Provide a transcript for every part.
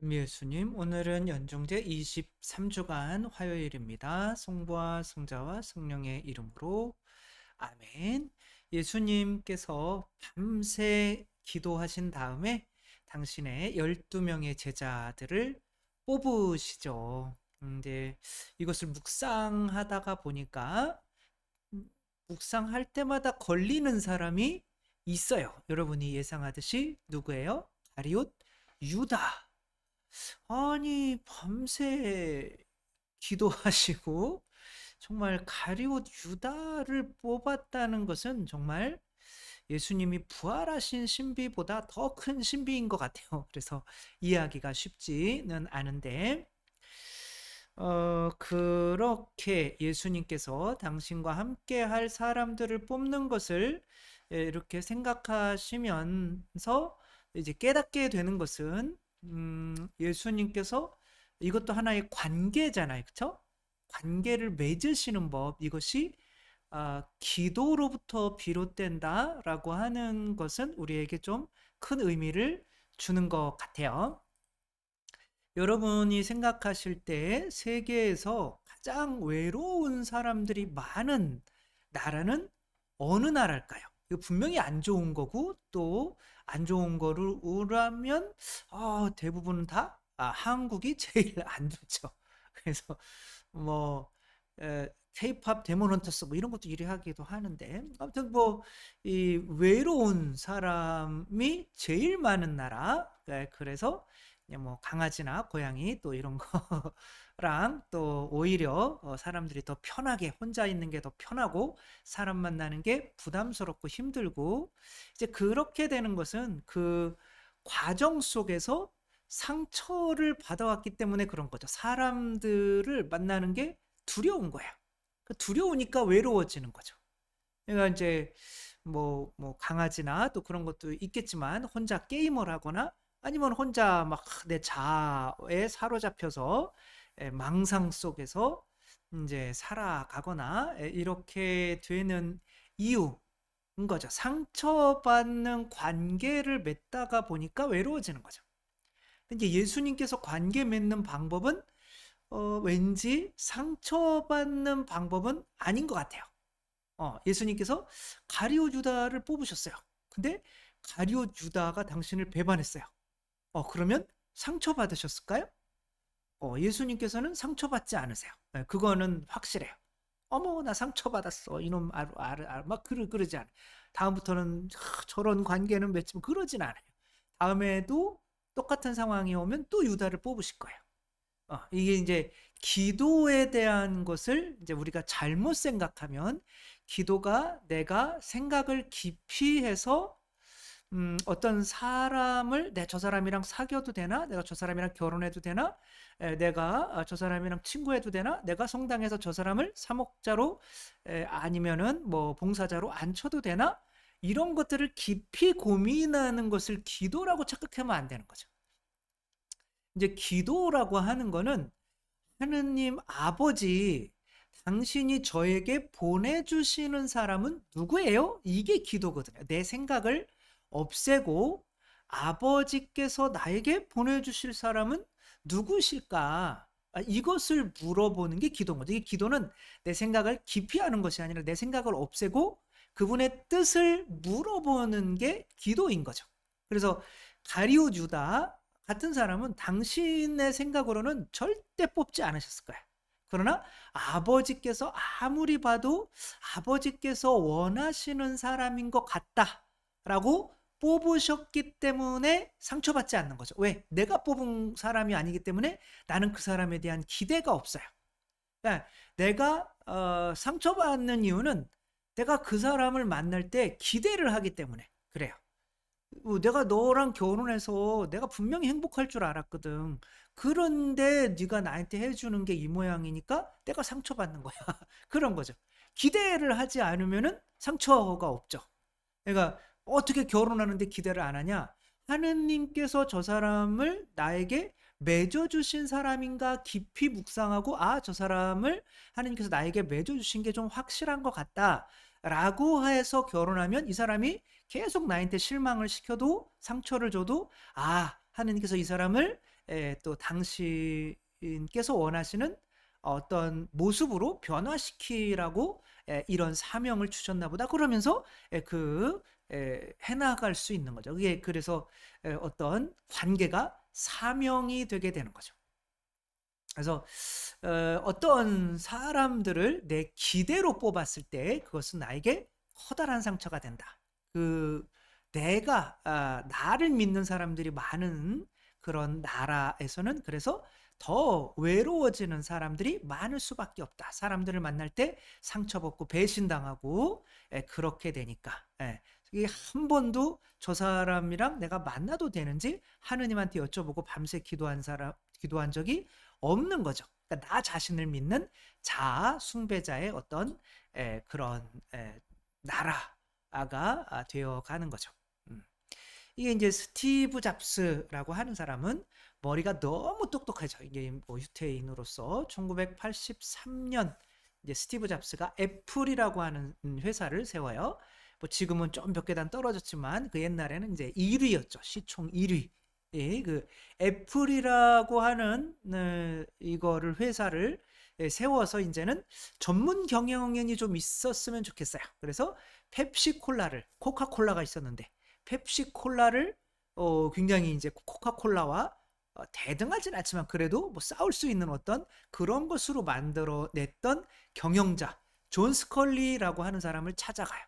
예수님, 오늘은 연중제 23주간 화요일입니다. 성부와 성자와 성령의 이름으로 아멘. 예수님께서 밤새 기도하신 다음에 당신의 12명의 제자들을 뽑으시죠. 음, 이제 이것을 묵상하다가 보니까 음, 묵상할 때마다 걸리는 사람이 있어요. 여러분이 예상하듯이 누구예요? 가리옷 유다. 아니, 밤새 기도하시고 정말 가룟옷 유다를 뽑았다는 것은 정말 예수님이 부활하신 신비보다 더 큰 신비인 것 같아요. 그래서 이해하기가 쉽지는 않은데, 어, 그렇게 예수님께서 당신과 함께 할 사람들을 뽑는 것을 예, 이렇게 생각하시면서 이제 깨닫게 되는 것은 음, 예수님께서 이것도 하나의 관계잖아요. 그쵸? 관계를 맺으시는 법, 이것이 아, 기도로부터 비롯된다라고 하는 것은 우리에게 좀 큰 의미를 주는 것 같아요. 여러분이 생각하실 때 세계에서 가장 외로운 사람들이 많은 나라는 어느 나라일까요? 이거 분명히 안 좋은 거고 또 안 좋은 거를 우라면 어, 대부분 다 아, 한국이 제일 안 좋죠. 그래서 뭐 케이팝 데몬 헌터스 뭐 이런 것도 유리하기도 하는데 아무튼 뭐 이 외로운 사람이 제일 많은 나라 네, 그래서 뭐 강아지나 고양이 또 이런 거랑 또 오히려 어, 사람들이 더 편하게 혼자 있는 게 더 편하고 사람 만나는 게 부담스럽고 힘들고 이제 그렇게 되는 것은 그 과정 속에서 상처를 받아왔기 때문에 그런 거죠. 사람들을 만나는 게 두려운 거야. 그 두려우니까 외로워지는 거죠. 그러니까 이제 뭐, 뭐 강아지나 또 그런 것도 있겠지만 혼자 게임을 하거나 아니면 혼자 막 내 자아에 사로잡혀서 망상 속에서 이제 살아가거나 이렇게 되는 이유인 거죠. 상처받는 관계를 맺다가 보니까 외로워지는 거죠. 이제 예수님께서 관계 맺는 방법은 어, 왠지 상처받는 방법은 아닌 것 같아요. 어, 예수님께서 가리오 유다를 뽑으셨어요. 근데 가리오 유다가 당신을 배반했어요. 어, 그러면 상처받으셨을까요? 어, 예수님께서는 상처받지 않으세요. 네, 그거는 확실해요. 어머, 나 상처받았어. 이놈, 아, 아, 아, 막 그러, 그러지 않아요. 다음부터는 아, 저런 관계는 맺지만 그러진 않아요. 다음에도 똑같은 상황이 오면 또 유다를 뽑으실 거예요. 어, 이게 이제 기도에 대한 것을 이제 우리가 잘못 생각하면 기도가 내가 생각을 깊이 해서 음, 어떤 사람을 내 저 사람이랑 사귀어도 되나? 내가 저 사람이랑 결혼해도 되나? 에, 내가 아, 저 사람이랑 친구해도 되나? 내가 성당에서 저 사람을 사목자로 에, 아니면은 뭐 봉사자로 앉혀도 되나? 이런 것들을 깊이 고민하는 것을 기도라고 착각하면 안 되는 거죠. 이제 기도라고 하는 거는 하느님 아버지 당신이 저에게 보내주시는 사람은 누구예요? 이게 기도거든요. 내 생각을 없애고 아버지께서 나에게 보내주실 사람은 누구실까? 아, 이것을 물어보는 게 기도인 거죠. 이 기도는 내 생각을 깊이 하는 것이 아니라 내 생각을 없애고 그분의 뜻을 물어보는 게 기도인 거죠. 그래서 가리오 유다 같은 사람은 당신의 생각으로는 절대 뽑지 않으셨을 거야. 그러나 아버지께서 아무리 봐도 아버지께서 원하시는 사람인 것 같다라고 뽑으셨기 때문에 상처받지 않는 거죠. 왜? 내가 뽑은 사람이 아니기 때문에 나는 그 사람에 대한 기대가 없어요. 그러니까 내가 어, 상처받는 이유는 내가 그 사람을 만날 때 기대를 하기 때문에 그래요. 어, 내가 너랑 결혼해서 내가 분명히 행복할 줄 알았거든. 그런데 네가 나한테 해주는 게 이 모양이니까 내가 상처받는 거야. 그런 거죠. 기대를 하지 않으면은 상처가 없죠. 그러니까 어떻게 결혼하는데 기대를 안 하냐? 하느님께서 저 사람을 나에게 맺어주신 사람인가 깊이 묵상하고 아, 저 사람을 하느님께서 나에게 맺어주신 게 좀 확실한 것 같다. 라고 해서 결혼하면 이 사람이 계속 나한테 실망을 시켜도 상처를 줘도 아, 하느님께서 이 사람을 에, 또 당신께서 원하시는 어떤 모습으로 변화시키라고 에, 이런 사명을 주셨나 보다 그러면서 에, 그 에, 해나갈 수 있는 거죠. 그게 그래서 에, 어떤 관계가 사명이 되게 되는 거죠. 그래서 어, 어떤 사람들을 내 기대로 뽑았을 때 그것은 나에게 커다란 상처가 된다. 그 내가 아, 나를 믿는 사람들이 많은 그런 나라에서는 그래서 더 외로워지는 사람들이 많을 수밖에 없다. 사람들을 만날 때 상처받고 배신당하고 예, 그렇게 되니까 예, 이게 한 번도 저 사람이랑 내가 만나도 되는지 하느님한테 여쭤보고 밤새 기도한 사람 기도한 적이 없는 거죠. 그러니까 나 자신을 믿는 자아 숭배자의 어떤 에, 그런 에, 나라가 아, 되어 가는 거죠. 음. 이게 이제 스티브 잡스라고 하는 사람은 머리가 너무 똑똑하죠. 이게 뭐 유태인으로서 1983년 이제 스티브 잡스가 애플이라고 하는 회사를 세워요. 뭐 지금은 좀 몇 계단 떨어졌지만 그 옛날에는 이제 1위였죠. 시총 1위. 예, 그 애플이라고 하는 어, 이거를 회사를 예, 세워서 이제는 전문 경영인이 좀 있었으면 좋겠어요. 그래서 펩시콜라를 코카콜라가 있었는데 펩시콜라를 어, 굉장히 이제 코카콜라와 어, 대등하진 않지만 그래도 뭐 싸울 수 있는 어떤 그런 것으로 만들어냈던 경영자 존 스컬리라고 하는 사람을 찾아가요.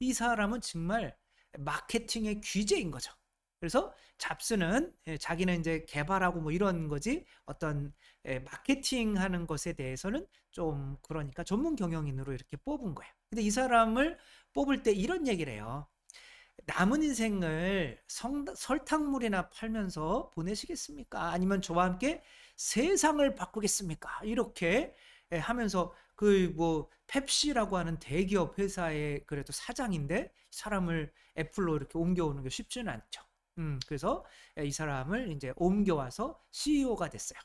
이 사람은 정말 마케팅의 귀재인 거죠. 그래서 잡스는 예, 자기는 이제 개발하고 뭐 이런 거지 어떤 예, 마케팅 하는 것에 대해서는 좀 그러니까 전문 경영인으로 이렇게 뽑은 거예요. 근데 이 사람을 뽑을 때 이런 얘기를 해요. 남은 인생을 성, 설탕물이나 팔면서 보내시겠습니까? 아니면 저와 함께 세상을 바꾸겠습니까? 이렇게 예, 하면서 그 뭐 펩시라고 하는 대기업 회사의 그래도 사장인데 사람을 애플로 이렇게 옮겨오는 게 쉽지는 않죠. 음, 그래서 이 사람을 이제 옮겨와서 CEO가 됐어요.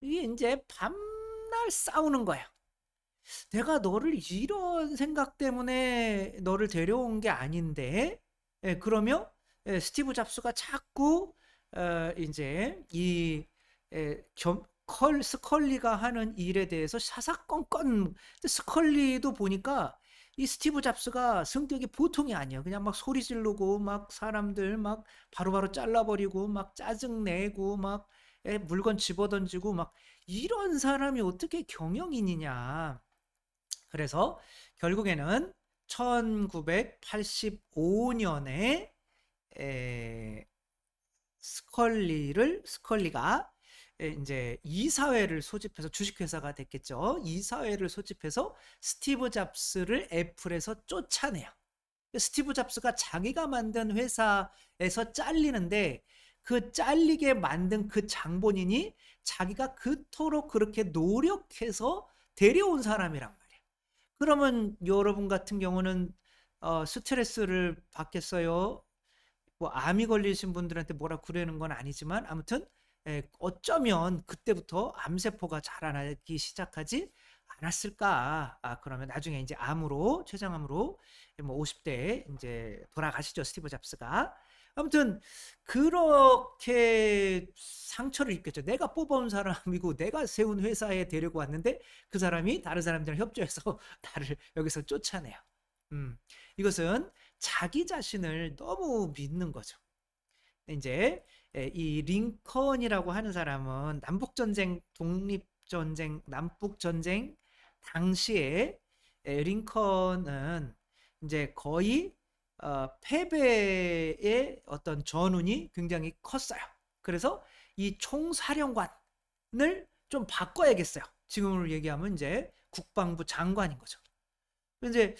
이게 이제 밤날 싸우는 거야. 내가 너를 이런 생각 때문에 너를 데려온 게 아닌데, 예, 그러면 예, 스티브 잡스가 자꾸 어, 이제 이 예, 겸, 컬 스컬리가 하는 일에 대해서 사사건건 스컬리도 보니까 이 스티브 잡스가 성격이 보통이 아니에요. 그냥 막 소리 지르고 막 사람들 막 바로바로 잘라버리고 막 짜증 내고 막 예, 물건 집어던지고 막 이런 사람이 어떻게 경영인이냐. 그래서 결국에는 1985년에 에, 스컬리를 스컬리가 이제 이사회를 소집해서 주식회사가 됐겠죠. 이사회를 소집해서 스티브 잡스를 애플에서 쫓아내요. 스티브 잡스가 자기가 만든 회사에서 잘리는데 그 잘리게 만든 그 장본인이 자기가 그토록 그렇게 노력해서 데려온 사람이란 말이에요. 그러면 여러분 같은 경우는 어, 스트레스를 받겠어요. 뭐 암이 걸리신 분들한테 뭐라 그러는 건 아니지만 아무튼 예, 어쩌면 그때부터 암세포가 자라나기 시작하지 않았을까? 아, 그러면 나중에 이제 암으로, 췌장암으로 뭐 50대에 이제 돌아가시죠, 스티브 잡스가. 아무튼 그렇게 상처를 입겠죠. 내가 뽑아온 사람이고 내가 세운 회사에 데리고 왔는데 그 사람이 다른 사람들랑 협조해서 나를 여기서 쫓아내요. 음, 이것은 자기 자신을 너무 믿는 거죠. 이제 예, 이 링컨이라고 하는 사람은 남북 전쟁, 독립 전쟁, 남북 전쟁 당시에 예, 링컨은 이제 거의 어, 패배의 어떤 전운이 굉장히 컸어요. 그래서 이 총사령관을 좀 바꿔야겠어요. 지금으로 얘기하면 이제 국방부 장관인 거죠. 이제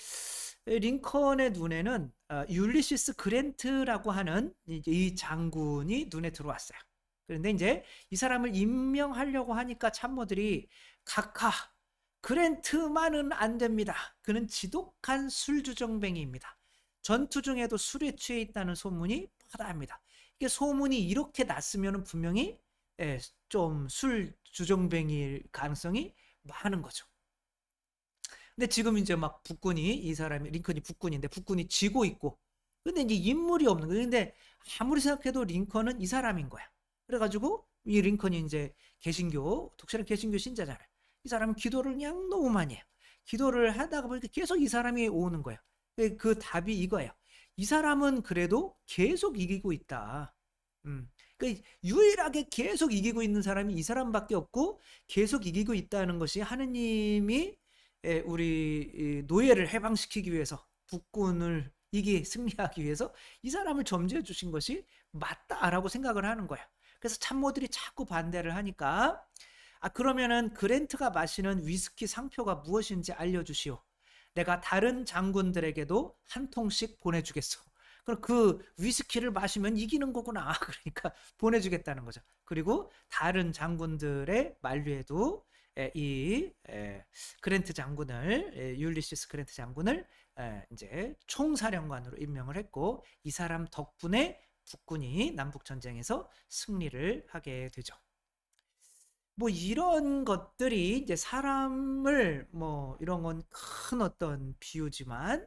링컨의 눈에는 어, 율리시스 그랜트라고 하는 이 장군이 눈에 들어왔어요. 그런데 이제 이 사람을 임명하려고 하니까 참모들이 각하 그랜트만은 안 됩니다. 그는 지독한 술주정뱅이입니다. 전투 중에도 술에 취해 있다는 소문이 파다합니다. 이게 소문이 이렇게 났으면 분명히 예, 좀 술 주정뱅이일 가능성이 많은 거죠. 근데 지금 이제 막 북군이 이 사람이 링컨이 북군인데 북군이 지고 있고 근데 이제 인물이 없는 거예요. 근데 아무리 생각해도 링컨은 이 사람인 거야. 그래가지고 이 링컨이 이제 개신교 독실한 개신교 신자잖아요. 이 사람은 기도를 그냥 너무 많이 해요. 기도를 하다가 보니까 계속 이 사람이 오는 거예요. 그, 그 답이 이거예요. 이 사람은 그래도 계속 이기고 있다. 음. 그 유일하게 계속 이기고 있는 사람이 이 사람밖에 없고 계속 이기고 있다는 것이 하느님이 예, 우리 노예를 해방시키기 위해서 북군을 이기 승리하기 위해서 이 사람을 점지해 주신 것이 맞다라고 생각을 하는 거예요. 그래서 참모들이 자꾸 반대를 하니까 아 그러면은 그랜트가 마시는 위스키 상표가 무엇인지 알려주시오. 내가 다른 장군들에게도 한 통씩 보내주겠소. 그럼 그 위스키를 마시면 이기는 거구나. 그러니까 보내주겠다는 거죠. 그리고 다른 장군들의 만류에도 이 그랜트 장군을 율리시스 그랜트 장군을 이제 총사령관으로 임명을 했고 이 사람 덕분에 북군이 남북 전쟁에서 승리를 하게 되죠. 뭐 이런 것들이 이제 사람을 뭐 이런 건 큰 어떤 비유지만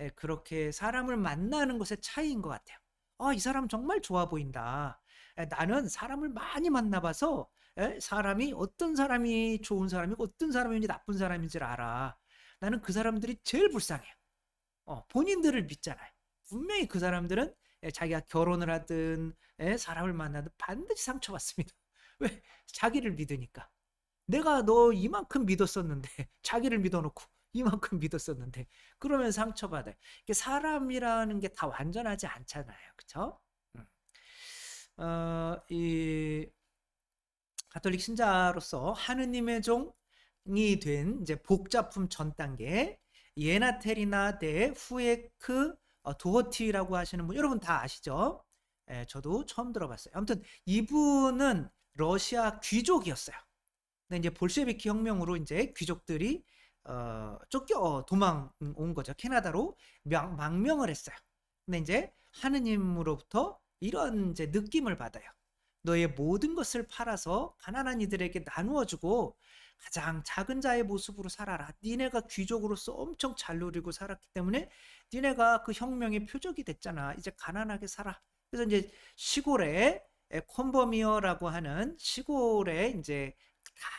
예, 그렇게 사람을 만나는 것의 차이인 것 같아요. 아, 이 사람 정말 좋아 보인다. 예, 나는 사람을 많이 만나봐서 예, 사람이 어떤 사람이 좋은 사람이고 어떤 사람인지 나쁜 사람인지를 알아. 나는 그 사람들이 제일 불쌍해요. 어, 본인들을 믿잖아요. 분명히 그 사람들은 자기가 결혼을 하든 사람을 만나든 반드시 상처받습니다. 왜? 자기를 믿으니까. 내가 너 이만큼 믿었었는데 자기를 믿어놓고 이만큼 믿었었는데 그러면 상처받아요. 사람이라는 게 다 완전하지 않잖아요. 음. 어, 이 가톨릭 신자로서 하느님의 종이 된 이제 복작품 전 단계 예나테리나 대 후에크 어, 도어티라고 하시는 분 여러분 다 아시죠? 예, 저도 처음 들어봤어요. 아무튼 이분은 러시아 귀족이었어요. 근데 이제 볼셰비키 혁명으로 이제 귀족들이 어, 쫓겨 도망 온 거죠. 캐나다로 명, 망명을 했어요. 근데 이제 하느님으로부터 이런 이제 느낌을 받아요. 너의 모든 것을 팔아서 가난한 이들에게 나누어 주고 가장 작은 자의 모습으로 살아라. 니네가 귀족으로서 엄청 잘 누리고 살았기 때문에 니네가 그 혁명의 표적이 됐잖아. 이제 가난하게 살아. 그래서 이제 시골에 콤버미어라고 하는 시골에 이제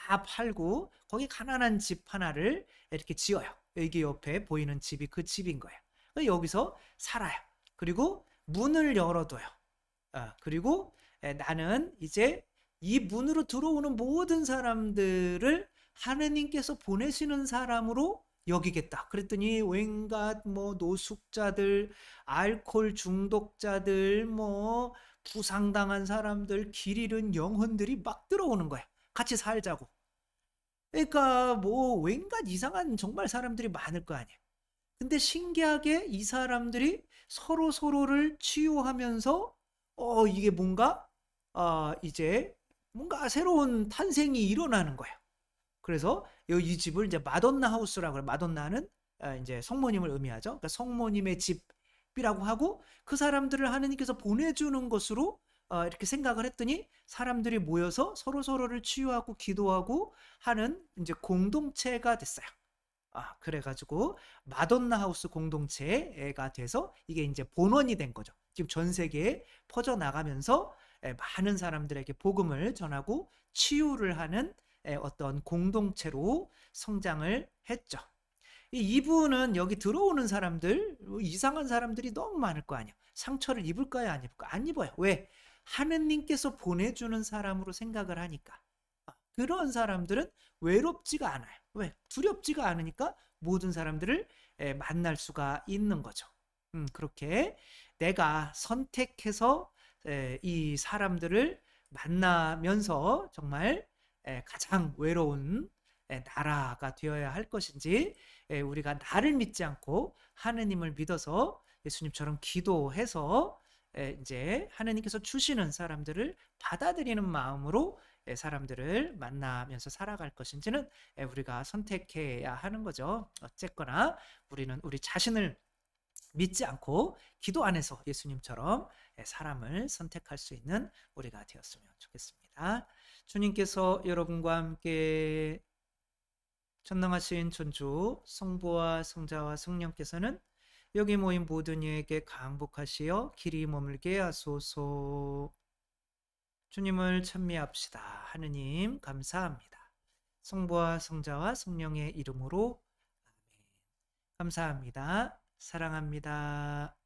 다 팔고 거기 가난한 집 하나를 이렇게 지어요. 여기 옆에 보이는 집이 그 집인 거예요. 여기서 살아요. 그리고 문을 열어둬요. 어, 그리고 나는 이제 이 문으로 들어오는 모든 사람들을 하느님께서 보내시는 사람으로 여기겠다. 그랬더니 웬갓 뭐 노숙자들, 알코올 중독자들, 뭐 부상당한 사람들, 길 잃은 영혼들이 막 들어오는 거야. 같이 살자고. 그러니까 뭐 웬갓 이상한 정말 사람들이 많을 거 아니야. 근데 신기하게 이 사람들이 서로 서로를 치유하면서 어 이게 뭔가 아 이제 뭔가 새로운 탄생이 일어나는 거예요. 그래서 이 집을 이제 마돈나 하우스라고 해요. 마돈나는 아, 이제 성모님을 의미하죠. 그러니까 성모님의 집이라고 하고 그 사람들을 하느님께서 보내주는 것으로 어, 이렇게 생각을 했더니 사람들이 모여서 서로 서로를 치유하고 기도하고 하는 이제 공동체가 됐어요. 아, 그래가지고 마돈나 하우스 공동체가 돼서 이게 이제 본원이 된 거죠. 지금 전 세계에 퍼져 나가면서 많은 사람들에게 복음을 전하고 치유를 하는 어떤 공동체로 성장을 했죠. 이분은 여기 들어오는 사람들, 이상한 사람들이 너무 많을 거 아니에요. 상처를 입을까요? 안 입을까요? 안 입어요. 왜? 하느님께서 보내주는 사람으로 생각을 하니까. 아, 그런 사람들은 외롭지가 않아요. 왜? 두렵지가 않으니까 모든 사람들을 만날 수가 있는 거죠. 음, 그렇게 내가 선택해서 이 사람들을 만나면서 정말 가장 외로운 나라가 되어야 할 것인지 우리가 나를 믿지 않고 하느님을 믿어서 예수님처럼 기도해서 이제 하느님께서 주시는 사람들을 받아들이는 마음으로 사람들을 만나면서 살아갈 것인지는 우리가 선택해야 하는 거죠. 어쨌거나 우리는 우리 자신을 믿지 않고 기도 안에서 예수님처럼 사람을 선택할 수 있는 우리가 되었으면 좋겠습니다. 주님께서 여러분과 함께 전능하신 전주 성부와 성자와 성령께서는 여기 모인 모든 이에게 강복하시어 길이 머물게 하소서. 주님을 찬미합시다. 하느님 감사합니다. 성부와 성자와 성령의 이름으로 아멘. 감사합니다. 사랑합니다.